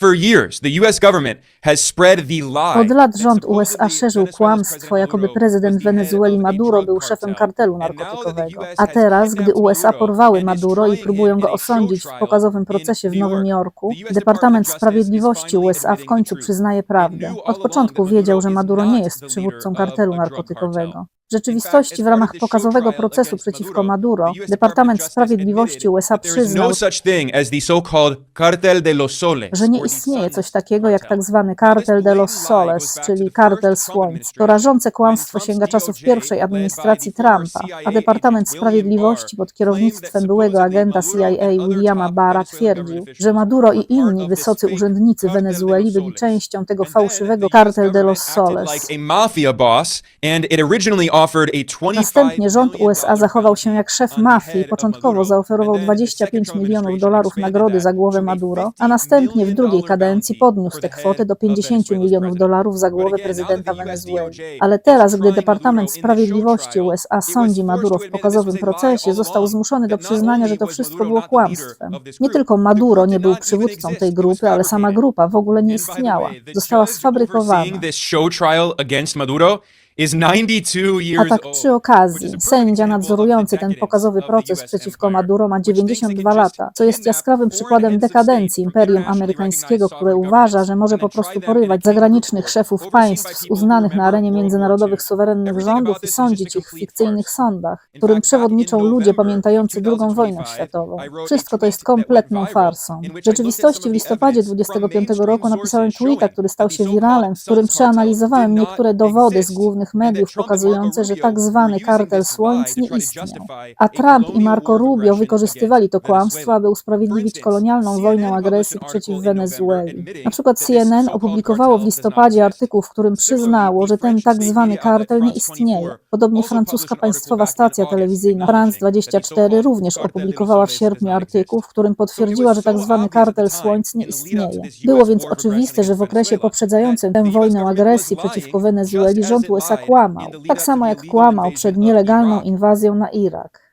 For years, the U.S. government has spread the lie. Od lat rząd USA szerzył kłamstwo, jakoby prezydent Wenezueli Maduro był szefem kartelu narkotykowego. A teraz, gdy USA porwały Maduro i próbują go osądzić w pokazowym procesie w Nowym Jorku, Departament Sprawiedliwości USA w końcu przyznaje prawdę. Od początku wiedział, że Maduro nie jest przywódcą kartelu narkotykowego. W rzeczywistości w ramach pokazowego procesu przeciwko Maduro, Departament Sprawiedliwości USA przyznał, no Soles. że nie istnieje coś takiego jak tak zwany kartel de los soles, czyli kartel słońc. To rażące kłamstwo sięga czasów pierwszej administracji Trumpa, a Departament Sprawiedliwości pod kierownictwem byłego agenta CIA Williama Barra twierdził, że Maduro i inni wysocy urzędnicy Wenezueli byli częścią tego fałszywego kartel de los soles. Like a mafia boss, and it originally offered a 25 Następnie rząd USA zachował się jak szef mafii i początkowo zaoferował 25 milionów dolarów nagrody za głowę Maduro, a następnie w drugiej kadencji podniósł tę kwotę do 50 milionów dolarów za głowę prezydenta Wenezueli. Ale teraz, gdy Departament Sprawiedliwości USA sądzi Maduro w pokazowym procesie, został zmuszony do przyznania, że to wszystko było kłamstwem. Nie tylko Maduro nie był przywódcą tej grupy, ale sama grupa w ogóle nie istniała. Została sfabrykowana. This show trial against Maduro is 92 A tak przy okazji, sędzia nadzorujący ten pokazowy proces przeciwko Maduro ma 92 lata, co jest jaskrawym przykładem dekadencji Imperium Amerykańskiego, które uważa, że może po prostu porywać zagranicznych szefów państw z uznanych na arenie międzynarodowych suwerennych rządów i sądzić ich w fikcyjnych sądach, którym przewodniczą ludzie pamiętający II wojnę światową. Wszystko to jest kompletną farsą. W rzeczywistości w listopadzie 25 roku napisałem tweeta, który stał się wiralem, w którym przeanalizowałem niektóre dowody z głównych mediów pokazujące, że tak zwany kartel słońc nie istniał. A Trump i Marco Rubio wykorzystywali to kłamstwo, aby usprawiedliwić kolonialną wojnę agresji przeciw Wenezueli. Na przykład CNN opublikowało w listopadzie artykuł, w którym przyznało, że ten tak zwany kartel nie istnieje. Podobnie francuska państwowa stacja telewizyjna France 24 również opublikowała w sierpniu artykuł, w którym potwierdziła, że tak zwany kartel słońc nie istnieje. Było więc oczywiste, że w okresie poprzedzającym tę wojnę agresji przeciwko Wenezueli rząd USA kłamał, tak samo jak kłamał przed nielegalną inwazją na Irak.